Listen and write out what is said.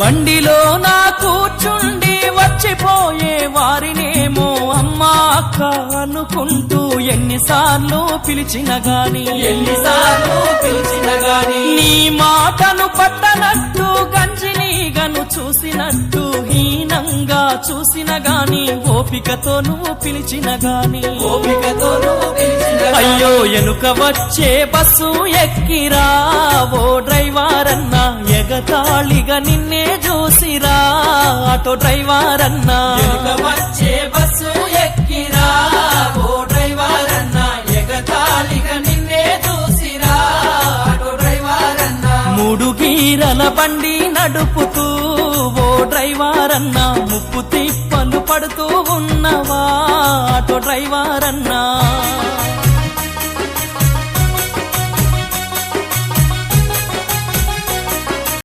బండిలో నా కూర్చుండి వచ్చిపోయే వారినేమో అమ్మా అక్క అనుకుంటూ ఎన్నిసార్లు పిలిచిన గాని. ఎన్నిసార్లు పిలిచిన గాని. నీ మాటను పట్టనట్టు గంజిని గను చూసినట్టు హీనంగా చూసిన గాని ఓపికతో నువ్వు పిలిచిన గాని. ఓపికతో నువ్వు పిలిచిన అయ్యో ఎనుక వచ్చే బస్సు ఎక్కిరా ఎగతాళిగా నిన్నే చూసిరా. ఆటో డ్రైవర్ అన్నా వచ్చే బస్సు ఎక్కిరా. ఓ డ్రైవర్ అన్నా ఎగతాళిగా నిన్నే చూసిరా. ఆటో డ్రైవర్ అన్నా మూడు గీరల బండి నడుపుతూ ఓ డ్రైవర్ అన్నా ముప్పు తిప్పలు పడుతూ ఉన్నవా ఆటో డ్రైవర్ అన్నా